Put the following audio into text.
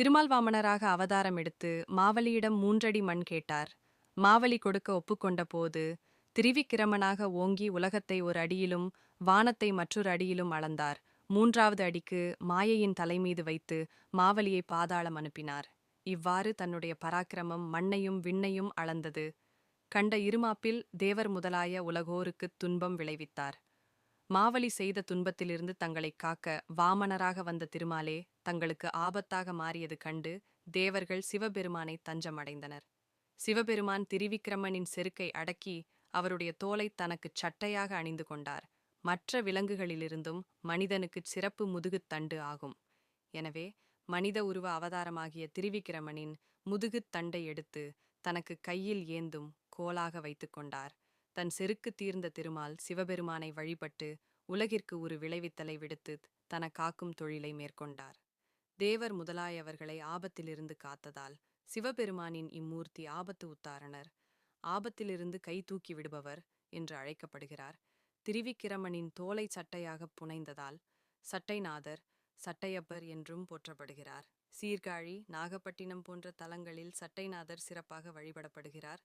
திருமால்வாமனராக அவதாரம் எடுத்து மாவலியிடம் மூன்றடி மண் கேட்டார். மாவலி கொடுக்க ஒப்புக்கொண்ட போது திரிவிக்கிரமனாக ஓங்கி உலகத்தை ஒரு அடியிலும் வானத்தை மற்றொரு அடியிலும் அளந்தார். மூன்றாவது அடிக்கு மாயையின் தலைமீது வைத்து மாவலியை பாதாளம் அனுப்பினார். இவ்வாறு தன்னுடைய பராக்கிரமம் மண்ணையும் விண்ணையும் அளந்தது. கண்ட இருமாப்பில் தேவர் முதலாய உலகோருக்குத் துன்பம் விளைவித்தார். மாவலி செய்த துன்பத்திலிருந்து தங்களைக் காக்க வாமனராக வந்த திருமாலே தங்களுக்கு ஆபத்தாக மாறியது கண்டு தேவர்கள் சிவபெருமானை தஞ்சமடைந்தனர். சிவபெருமான் திரிவிக்கிரமனின் செருக்கை அடக்கி அவருடைய தோலை தனக்குச் சட்டையாக அணிந்து கொண்டார். மற்ற விலங்குகளிலிருந்தும் மனிதனுக்குச் சிறப்பு முதுகுத் தண்டு ஆகும். எனவே மனித உருவ அவதாரமாகிய திரிவிக்கிரமனின் முதுகுத் தண்டை எடுத்து தனக்கு கையில் ஏந்தும் கோலாக வைத்துக் கொண்டார். தன் செருக்கு தீர்ந்த திருமால் சிவபெருமானை வழிபட்டு உலகிற்கு ஒரு விளைவித்தலை விடுத்து தன காக்கும் தொழிலை மேற்கொண்டார். தேவர் முதலாயவர்களை ஆபத்திலிருந்து காத்ததால் சிவபெருமானின் இம்மூர்த்தி ஆபத்து உத்தாரணர் ஆபத்திலிருந்து கை தூக்கி விடுபவர் என்று அழைக்கப்படுகிறார். திரிவிக்கிரமனின் தோலை சட்டையாகப் புனைந்ததால் சட்டைநாதர் சட்டையப்பர் என்றும் போற்றப்படுகிறார். சீர்காழி நாகப்பட்டினம் போன்ற தலங்களில் சட்டைநாதர் சிறப்பாக வழிபடப்படுகிறார்.